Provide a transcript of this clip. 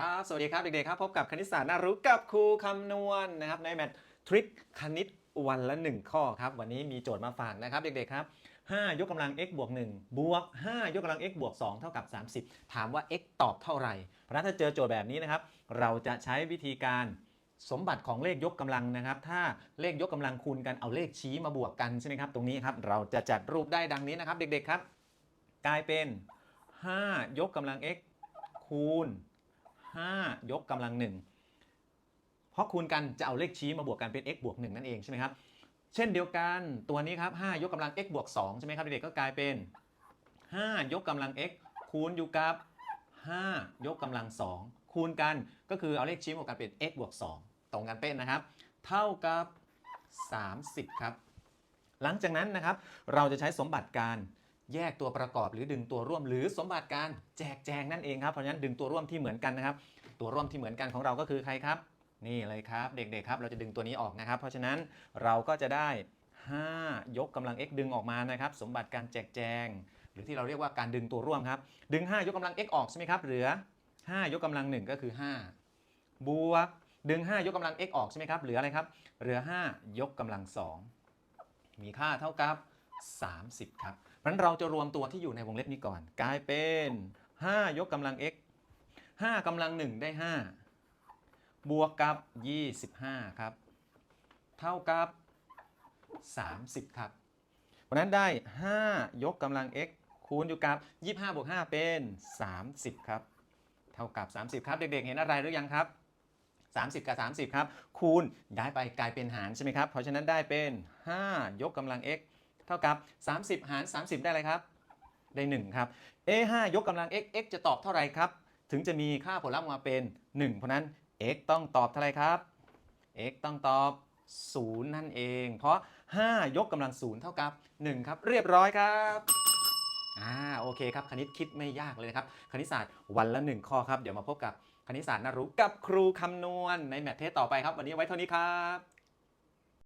ครับ สวัสดีครับเด็กๆครับ พบกับคณิตศาสตร์น่ารู้กับครูคำนวณนะครับ ในแมททริคคณิตวันละ 1 ข้อครับ วันนี้มีโจทย์มาฝากนะครับ เด็กๆครับ 5 ยกกำลัง x บวก1บวก 5 ยกกำลัง x บวก 2 เท่ากับ 30 ถามว่า x ตอบเท่าไหร่ เพราะนั้นถ้าเจอโจทย์แบบนี้นะครับ เราจะใช้วิธีการสมบัติของเลขยกกำลังนะครับ ถ้าเลขยกกำลังคูณกันเอาเลขชี้มาบวกกันใช่ไหมครับ ตรงนี้ครับเราจะจัดรูปได้ดังนี้นะครับ เด็กๆครับ กลายเป็น 5 ยกกำลัง x คูณ 5 ยกกำลัง1เพราะคูณกันจะเอาเลขชี้มาบวกกันเป็น x บวก 1 นั่นเองใช่ไหมครับ เช่นเดียวกันตัวนี้ครับ5ยกกำลัง x บวก 2 ใช่ไหมครับเด็กๆก็กลายเป็น 5 ยกกำลัง x คูณอยู่กับ 5 ยกกำลัง 2 คูณกันก็คือเอาเลขชี้มาบวกกันเป็น x บวก 2 ตรงกันเป๊ะนะครับ เท่ากับ 30 ครับ หลังจากนั้นนะครับเราจะใช้สมบัติการ แยกตัวประกอบหรือดึงตัวร่วม หรือสมบัติการแจกแจงนั่นเองครับเพราะฉะนั้นดึงตัวร่วมที่เหมือนกันนะครับ ตัวร่วมที่เหมือนกันของเราก็คือใครครับ นี่เลยครับเด็กๆครับเราจะดึงตัวนี้ออกนะครับ เพราะฉะนั้นเราก็จะได้ 5 ยกกำลัง x ดึงออกมานะครับ สมบัติการแจกแจง หรือที่เราเรียกว่าการดึงตัวร่วมครับ ดึง 5 ยกกำลัง x ออกใช่ไหมครับเหลือ 5 ยกกำลัง 1 ก็คือ 5 บวกดึง 5 ยกกำลัง x ออกใช่ไหมครับเหลืออะไรครับเหลือ 5 ยกกำลัง 2 มีค่าเท่ากับ 30 ครับเพราะฉะนั้นเราจะรวมตัวที่อยู่ในวงเล็บนี้ก่อน กลายเป็น 5 ยกกำลัง x 5กำลัง 1 ได้ 5 บวกกับ 25 ครับ เท่ากับ 30 ครับ เพราะฉะนั้นได้ 5 ยกกำลัง x คูณอยู่กับ 25 บวก 5 เป็น 30 ครับ เท่ากับ 30 ครับ เด็กๆ เห็นอะไรหรือยังครับ 30 กับ 30 ครับ คูณย้ายไปกลายเป็นหารใช่ไหมครับ เพราะฉะนั้นได้เป็น 5 ยกกำลัง x เท่ากับ 30 หาร 30 ได้อะไรครับ ได้ 1 ครับ a 5 ยกกำลัง x x จะตอบเท่าไหร่ครับ ถึงจะมีค่าผลลัพธ์มาเป็น 1 เพราะนั้น x ต้องตอบเท่าไหร่ครับ x ต้องตอบ 0 นั่นเอง เพราะ 5 ยกกำลัง 0 เท่ากับ 1 ครับ เรียบร้อยครับอ่าโอเคครับ คณิตคิดไม่ยากเลยนะครับ คณิตศาสตร์วันละ 1 ข้อครับ เดี๋ยวมาพบกับคณิตศาสตร์น่ารู้กับครูคำนวณในแมทเทสต่อไปครับ วันนี้ไว้เท่านี้ครับ